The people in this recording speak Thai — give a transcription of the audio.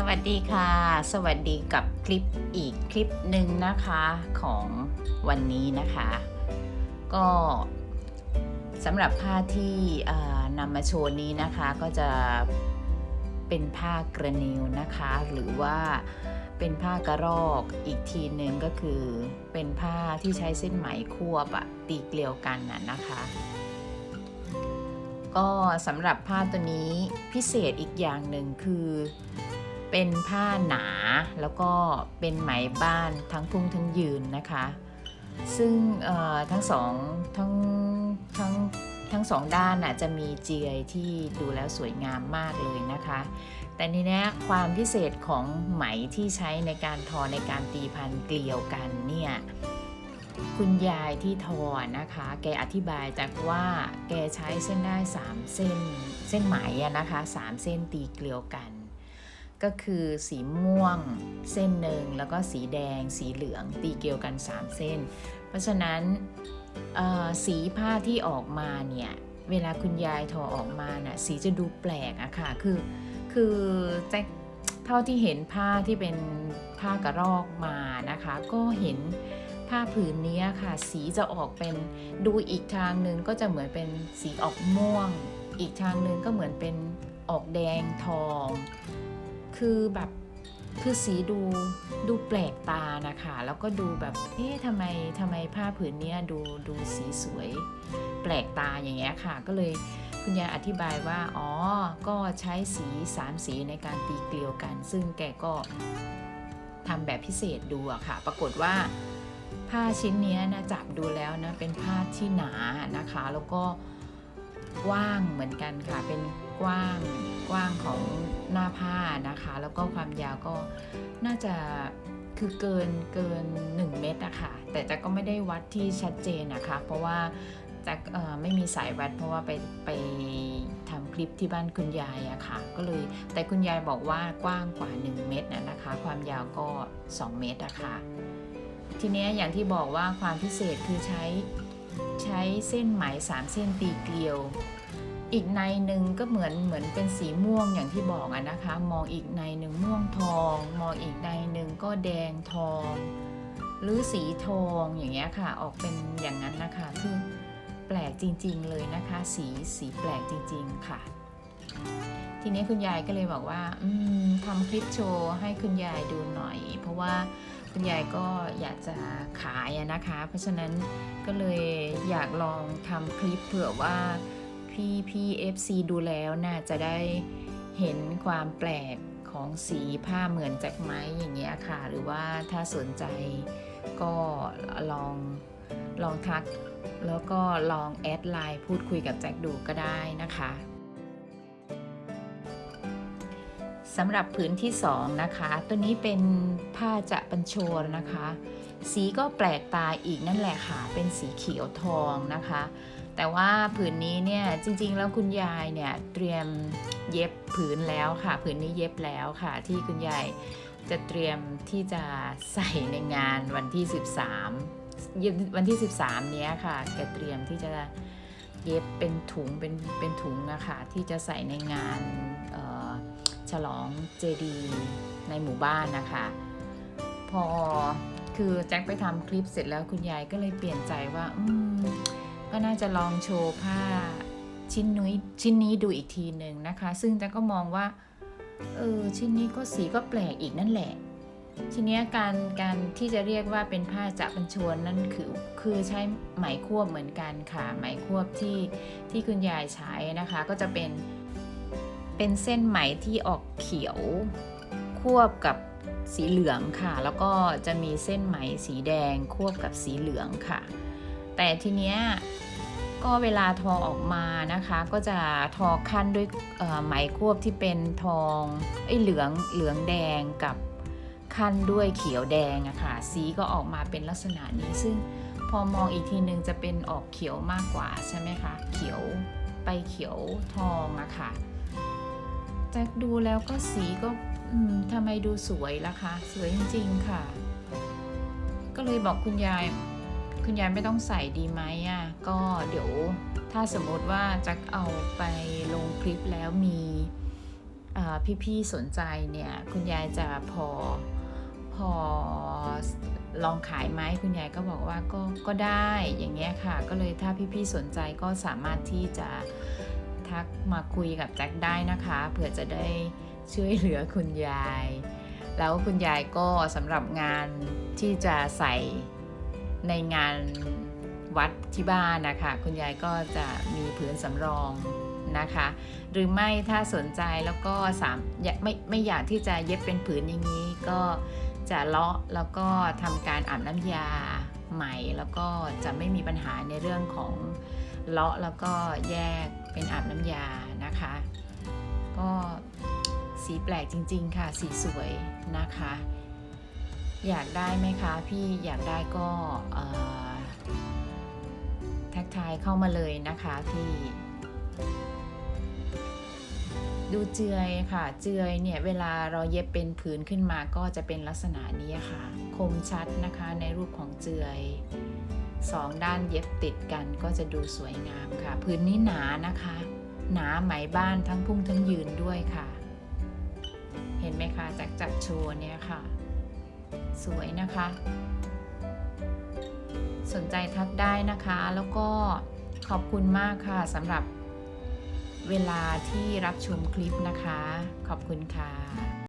สวัสดีค่ะ สวัสดีกับคลิปอีกคลิปหนึ่งนะคะของวันนี้นะคะ ก็สำหรับผ้าที่นำมาโชว์นี้นะคะก็จะเป็นผ้ากระนิวนะคะ หรือว่าเป็นผ้ากระรอกอีกทีหนึ่งก็คือเป็นผ้าที่ใช้เส้นไหมควบอะตีเกลียวกันน่ะนะคะก็สำหรับผ้าตัวนี้พิเศษอีกอย่างหนึ่งคือ เป็นผ้าหนาแล้วก็เป็นไหมบ้านทั้งพุ่งทั้งยืนนะคะ ซึ่งทั้งสองทั้งทั้งทั้งสองด้านน่ะจะมีเจียที่ดูแล้วสวยงามมากเลยนะคะ แต่นี้นะความพิเศษของไหมที่ใช้ในการทอในการตีพันเกลียวกันเนี่ยคุณยายที่ทอนะคะ แกอธิบายจากว่าแกใช้เส้นได้ 3 เส้น เส้นไหมอะนะคะ 3 เส้นตีเกลียวกัน ก็คือสีม่วงเส้นหนึ่งแล้วก็สีแดง สีเหลือง ตีเกลียวกัน 3 เส้น เพราะฉะนั้นสีผ้าที่ออกมาเนี่ยเวลาคุณยายทอออกมาน่ะสีจะดูแปลกอะค่ะคือคือแจ็คเท่าที่เห็นผ้าที่เป็นผ้ากระรอกมานะคะ ก็เห็นผ้าผืนนี้ค่ะ สีจะออกเป็นดูอีกทางหนึ่งก็จะเหมือนเป็นสีออกม่วง อีกทางหนึ่งก็เหมือนเป็นออกแดงทอง คือแบบคือสีดูดูแปลกตานะคะ แล้วก็ดูแบบ เอ๊ะทำไมทำไมผ้าผืนเนี้ยดูดูสีสวย แปลกตาอย่างเงี้ยค่ะ ก็เลยคุณยายอธิบายว่า อ๋อ ก็ใช้สีสามสีในการตีเกลียวกัน ซึ่งแกก็ทำแบบพิเศษดูอะค่ะ ปรากฏว่าผ้าชิ้นนี้นะจับดูแล้วนะเป็นผ้าที่หนานะคะ แล้วก็ว้างเหมือนกันค่ะเป็น กว้างกว้างของหน้าผ้านะคะ แล้วก็ความยาวก็น่าจะคือเกินเกิน 1 เมตรอะค่ะ แต่จะก็ไม่ได้วัดที่ชัดเจนนะคะ เพราะว่าจะไม่มีสายวัดเพราะว่าไปไปทำคลิปที่บ้านคุณยายอะค่ะ ก็เลยแต่คุณยายบอกว่ากว้างกว่า 1 เมตรนะนะคะ ความยาวก็ 2 เมตรอะค่ะ ทีเนี้ยอย่างที่บอกว่าความพิเศษคือใช้ใช้เส้นไหมสามเส้นตีเกลียว อีกในหนึ่งก็เหมือนเหมือนเป็นสีม่วงอย่างที่บอกอะนะคะ มองอีกในหนึ่งม่วงทอง มองอีกในหนึ่งก็แดงทอง หรือสีทองอย่างเงี้ยค่ะ ออกเป็นอย่างนั้นนะคะคือแปลกจริง ๆ เลยนะคะ สีสีแปลกจริง ๆ ค่ะ ทีนี้คุณยายก็เลยบอกว่าทำคลิปโชว์ให้คุณยายดูหน่อย เพราะว่าคุณยายก็อยากจะขายนะคะ เพราะฉะนั้นก็เลยอยากลองทำคลิปเผื่อว่า พี่พี่เอฟซีดูแล้วน่าจะได้เห็นความแปลกของสีผ้าเหมือนจากไม้อย่างเงี้ยค่ะ หรือว่าถ้าสนใจก็ลองลองทัก แล้วก็ลองแอดไลน์พูดคุยกับแจ็คดูก็ได้นะคะสำหรับผืนที่ 2 นะคะ ตัวนี้เป็นผ้าจะปัญโชรนะคะ สีก็แปลกตาอีกนั่นแหละค่ะ เป็นสีเขียวทองนะคะ แต่ว่าผืนนี้เนี่ยจริงๆ แล้วคุณยายเนี่ยเตรียมเย็บผืนแล้วค่ะ ผืนนี้เย็บแล้วค่ะ ที่คุณยายจะเตรียมที่จะใส่ในงานวันที่ 13 วันที่ 13 เนี้ยค่ะแกเตรียมที่จะเย็บเป็นถุงเป็นเป็นถุงนะคะที่จะใส่ในงานฉลองเจดีในหมู่บ้านนะคะ พอคือแจ็คไปทำคลิปเสร็จแล้วคุณยายก็เลยเปลี่ยนใจว่าอืม ก็น่าจะลองโชว์ผ้าชิ้นนุ้ยชิ้นนี้ดูอีกทีหนึ่งนะคะ ซึ่งจ็คก็มองว่าเออชิ้นนี้ก็สีก็แปลกอีกนั่นแหละ ทีนี้การการที่จะเรียกว่าเป็นผ้าจะบรรชวนนั่นคือคือใช้ไหมควบเหมือนกันค่ะไหมควบที่ที่คุณยายใช้นะคะ ก็จะเป็นเป็นเส้นไหมที่ออกเขียวควบกับสีเหลืองค่ะ แล้วก็จะมีเส้นไหมสีแดงควบกับสีเหลืองค่ะ แต่ทีเนี้ยก็เวลาทอออกมานะคะ ก็จะทอขั้นด้วยไหมควบที่เป็นทองไอ้เหลืองเหลืองแดงกับขั้นด้วยเขียวแดงอะค่ะสีก็ออกมาเป็นลักษณะนี้ ซึ่งพอมองอีกทีนึงจะเป็นออกเขียวมากกว่าใช่ไหมคะเขียวไปเขียวทองอะค่ะแจ็คดูแล้วก็สีก็ทำไมดูสวยล่ะคะ สวยจริงๆค่ะ ก็เลยบอกคุณยาย คุณยายไม่ต้องใส่ดีไหมอะก็เดี๋ยวถ้าสมมติว่าแจ็คเอาไปลงคลิปแล้วมีอ่อพี่ๆสนใจเนี่ยคุณยายจะพอพอลองขายไหมคุณยายก็บอกว่าก็ก็ได้อย่างเงี้ยค่ะ ก็เลยถ้าพี่ๆสนใจก็สามารถที่จะทักมาคุยกับแจ็คได้นะคะเผื่อจะได้ช่วยเหลือคุณยาย แล้วคุณยายก็สำหรับงานที่จะใส่ ในงานวัดที่บ้านนะคะคุณยายก็จะมีผืนสำรองนะคะ หรือไม่ถ้าสนใจแล้วก็สามไม่ไม่อยากที่จะเย็บเป็นผืนอย่างนี้ก็จะเลาะแล้วก็ทำการอาบน้ำยาใหม่แล้วก็จะไม่มีปัญหาในเรื่องของเลาะแล้วก็แยกเป็นอาบน้ำยานะคะ ก็สีแปลกจริง ๆ ค่ะ สีสวยนะคะ อยากได้ไหมคะ พี่อยากได้ก็ทักทายเข้ามาเลยนะคะพี่ดูเจือยค่ะ เจือยเนี่ยเวลาเราเย็บเป็นผืนขึ้นมาก็จะเป็นลักษณะนี้ค่ะ คมชัดนะคะในรูปของเจือยสองด้านเย็บติดกันก็จะดูสวยงามค่ะ ผืนนี้หนานะคะ หนาไหมบ้านทั้งพุ่งทั้งยืนด้วยค่ะ เห็นไหมคะจากจัดโชว์เนี่ยค่ะ สวยนะคะ สนใจทักได้นะคะ แล้วก็ขอบคุณมากค่ะสำหรับเวลาที่รับชมคลิปนะคะ ขอบคุณค่ะ